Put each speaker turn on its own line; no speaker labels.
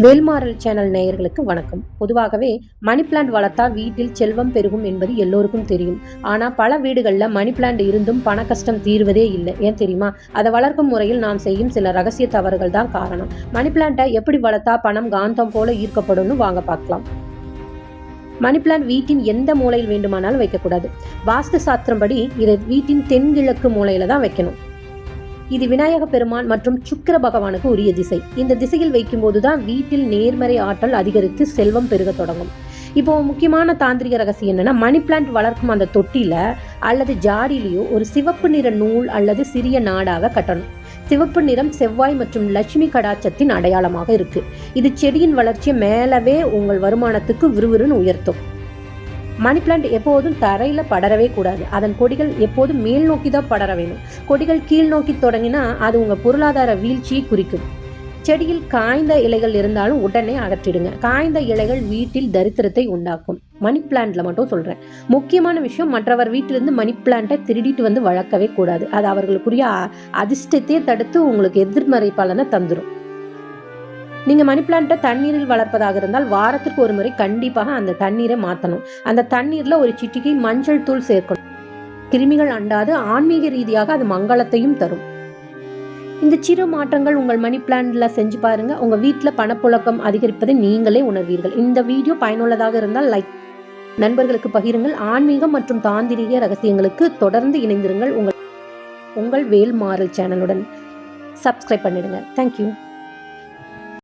Vel Maral channel நேயர்களுக்கு வணக்கம். பொதுவாகவே மணி பிளான்ட் வளர்த்தால் வீட்டில் செல்வம் பெருகும் என்பது எல்லோருக்கும் தெரியும். ஆனால் பல வீடுகளில் மணி பிளான்ட் இருந்தும் பண கஷ்டம் தீர்வதே இல்லை. ஏன் தெரியுமா? அதை வளர்க்கும் முறையில் நாம் செய்யும் சில ரகசிய தவறுகள் தான் காரணம். மணி பிளான்ட்டை எப்படி வளர்த்தா பணம் காந்தம் போல ஈர்க்கப்படும்னு வாங்க பார்க்கலாம். மணி பிளான்ட் வீட்டின் எந்த மூலையில் வேண்டுமானாலும் வைக்கக்கூடாது. வாஸ்து சாஸ்திரம்படி இதை வீட்டின் தென்கிழக்கு மூலையில தான் வைக்கணும். இது விநாயக பெருமான் மற்றும் சுக்கிர பகவானுக்கு உரிய திசை. இந்த திசையில் வைக்கும்போது தான் வீட்டில் நேர்மறை ஆற்றல் அதிகரித்து செல்வம் பெருக தொடங்கும். இப்போ முக்கியமான தாந்திரிக ரகசியம் என்னன்னா மணி பிளான்ட் வளர்க்கும் அந்த தொட்டில அல்லது ஜாடியிலேயோ ஒரு சிவப்பு நிற நூல் அல்லது சிறிய நாடாக கட்டணும். சிவப்பு நிறம் செவ்வாய் மற்றும் லட்சுமி கடாச்சத்தின் அடையாளமாக இருக்கு. இது செடியின் வளர்ச்சியை மேலவே உங்கள் வருமானத்துக்கு விறுவிறுன்னு உயர்த்தும். மணி பிளான்ட் எப்போதும் தரையில் படரவே கூடாது. அதன் கொடிகள் எப்போதும் மேல் நோக்கி தான் படர வேணும் கொடிகள் கீழ் நோக்கி தொடங்கினா அது உங்கள் பொருளாதார வீழ்ச்சியை குறிக்கும். செடியில் காய்ந்த இலைகள் இருந்தாலும் உடனே அகற்றிடுங்க. காய்ந்த இலைகள் வீட்டில் தரித்திரத்தை உண்டாக்கும். மணி பிளான்ட்ல மட்டும் சொல்றேன். முக்கியமான விஷயம் மற்றவர் வீட்டிலிருந்து மணி பிளான்ட்டை திருடிட்டு வந்து வளர்க்கவே கூடாது. அது அவர்களுக்குரிய அதிர்ஷ்டத்தையே தடுத்து உங்களுக்கு எதிர்மறை பலனை தந்துடும் நீங்கள் மணி பிளான்ட்டை தண்ணீரில் வளர்ப்பதாக இருந்தால் வாரத்திற்கு ஒரு முறை கண்டிப்பாக அந்த தண்ணீரை மாற்றணும் அந்த தண்ணீரில் ஒரு சிட்டிகை மஞ்சள் தூள் சேர்க்கணும். கிருமிகள் அண்டாது ஆன்மீக ரீதியாக அது மங்களத்தையும் தரும். இந்த சிறு மாற்றங்கள் உங்கள் மணி பிளான்ல செஞ்சு பாருங்க. உங்க வீட்டில் பணப்புழக்கம் அதிகரிப்பதை நீங்களே உணர்வீர்கள். இந்த வீடியோ பயனுள்ளதாக இருந்தால் லைக் நண்பர்களுக்கு பகிருங்கள். ஆன்மீகம் மற்றும் தாந்திரிக ரகசியங்களுக்கு தொடர்ந்து இணைந்திருங்கள். உங்கள் உங்கள் வேல் மாறல் சேனலுடன் சப்ஸ்கிரைப் பண்ணிடுங்க. தேங்க்யூ